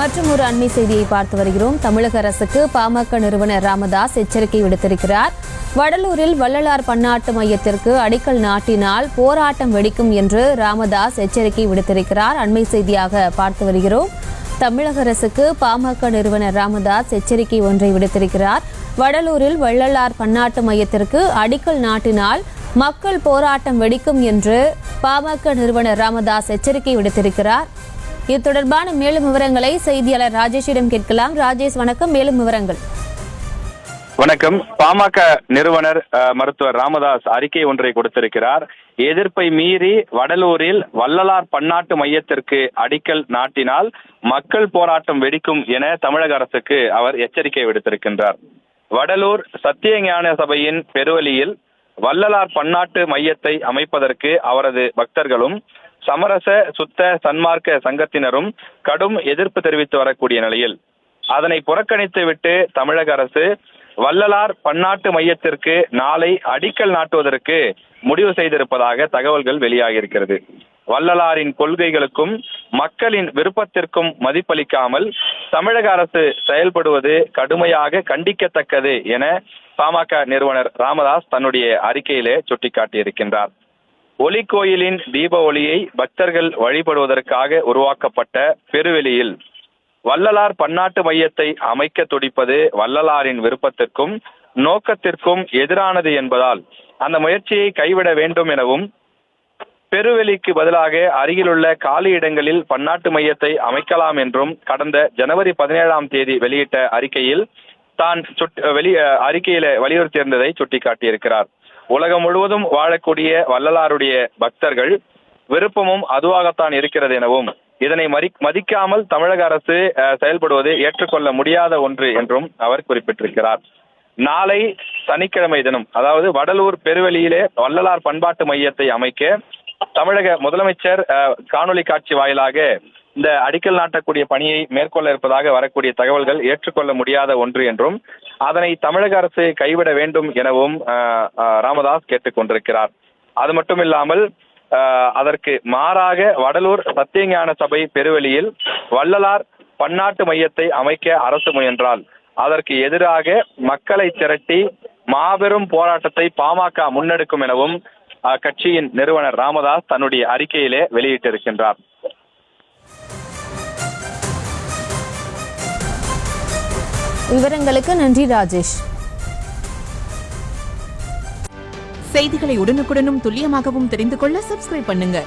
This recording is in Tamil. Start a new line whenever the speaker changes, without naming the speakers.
மற்றும் ஒரு அண்மை செய்தியை பார்த்து வருகிறோம். தமிழக அரசுக்கு பாமக நிறுவனர் ராமதாஸ் எச்சரிக்கை விடுத்திருக்கிறார். வடலூரில் வள்ளலார் பன்னாட்டு மையத்திற்கு அடிக்கல் நாட்டினால் போராட்டம் வெடிக்கும் என்று ராமதாஸ் எச்சரிக்கை விடுத்திருக்கிறார். அண்மை செய்தியாக பார்த்து வருகிறோம். தமிழக அரசுக்கு பாமக நிறுவனர் ராமதாஸ் எச்சரிக்கை ஒன்றை விடுத்திருக்கிறார். வடலூரில் வள்ளலார் பன்னாட்டு மையத்திற்கு அடிக்கல் நாட்டினால் மக்கள் போராட்டம் வெடிக்கும் என்று பாமக நிறுவனர் ராமதாஸ் எச்சரிக்கை விடுத்திருக்கிறார். இது தொடர்பான மேலும் விவரங்களை செய்தியாளர் ராஜேஷிடம் கேட்கலாம். ராஜேஷ் வணக்கம். மேலும் விவரங்கள்.
வணக்கம். பாமக நிறுவனர் மருத்துவர் ராமதாஸ் அறிக்கை ஒன்றை கொடுத்திருக்கிறார். எதிர்ப்பை மீறி வடலூரில் வள்ளலார் பன்னாட்டு மையத்திற்கு அடிக்கல் நாட்டினால் மக்கள் போராட்டம் வெடிக்கும் என தமிழக அரசுக்கு அவர் எச்சரிக்கை விடுத்திருக்கின்றார். வடலூர் சத்தியஞான சபையின் பெருவழியில் வள்ளலார் பன்னாட்டு மையத்தை அமைப்பதற்கு அவரது பக்தர்களும் சமரச சுத்த சன்மார்க்க சங்கத்தினரும் கடும் எதிர்ப்பு தெரிவித்து வரக்கூடிய நிலையில் அதனை புறக்கணித்து விட்டு தமிழக அரசு வள்ளலார் பன்னாட்டு மையத்திற்கு நாளை அடிக்கல் நாட்டுவதற்கு முடிவு செய்திருப்பதாக தகவல்கள் வெளியாகியிருக்கிறது. வள்ளலாரின் கொள்கைகளுக்கும் மக்களின் விருப்பத்திற்கும் மதிப்பளிக்காமல் தமிழக அரசு செயல்படுவது கடுமையாக கண்டிக்கத்தக்கது என பாமக நிறுவனர் ராமதாஸ் தன்னுடைய அறிக்கையிலே சுட்டிக்காட்டியிருக்கின்றார். ஒலி கோயிலின் தீப ஒளியை பக்தர்கள் வழிபடுவதற்காக உருவாக்கப்பட்ட பெருவெளியில் வள்ளலார் பன்னாட்டு மையத்தை அமைக்க துடிப்பது வள்ளலாரின் விருப்பத்திற்கும் நோக்கத்திற்கும் எதிரானது என்பதால் அந்த முயற்சியை கைவிட வேண்டும் எனவும் பெருவெளிக்கு பதிலாக அருகிலுள்ள காலி இடங்களில் பன்னாட்டு மையத்தை அமைக்கலாம் என்றும் கடந்த ஜனவரி பதினேழாம் தேதி வெளியிட்ட அறிக்கையில் தான் வெளி அறிக்கையில வலியுறுத்தியிருந்ததை சுட்டிக்காட்டியிருக்கிறார். உலகம் முழுவதும் வாழக்கூடிய வள்ளலாருடைய பக்தர்கள் விருப்பமும் அதுவாகத்தான் இருக்கிறது எனவும் இதனை மறி மதிக்காமல் தமிழக அரசு அஹ், செயல்படுவது ஏற்றுக்கொள்ள முடியாத ஒன்று என்றும் அவர் குறிப்பிட்டிருக்கிறார். நாளை சனிக்கிழமை தினம் அதாவது வடலூர் பெருவெளியிலே வள்ளலார் பண்பாட்டு மையத்தை அமைக்க தமிழக முதலமைச்சர் அஹ், காணொளி காட்சி வாயிலாக இந்த அடிக்கல் நாட்டக்கூடிய பணியை மேற்கொள்ள இருப்பதாக வரக்கூடிய தகவல்கள் ஏற்றுக்கொள்ள முடியாத ஒன்று என்றும் அதனை தமிழக அரசு கைவிட வேண்டும் எனவும் ராமதாஸ் கேட்டுக் ராமதாஸ் கேட்டுக்கொண்டிருக்கிறார் அது மட்டும் இல்லாமல் அதற்கு மாறாக வடலூர் சத்தியஞான சபை பெருவெளியில் வள்ளலார் பன்னாட்டு மையத்தை அமைக்க அரசு முயன்றால் அதற்கு எதிராக மக்களை திரட்டி மாபெரும் போராட்டத்தை பாமக முன்னெடுக்கும் எனவும் அக்கட்சியின் நிறுவனர் ராமதாஸ் தன்னுடைய அறிக்கையிலே வெளியிட்டிருக்கின்றார்.
விவரங்களுக்கு நன்றி ராஜேஷ்.
செய்திகளை உடனுக்குடனும் துல்லியமாகவும் தெரிந்து கொள்ள சப்ஸ்கிரைப் பண்ணுங்க.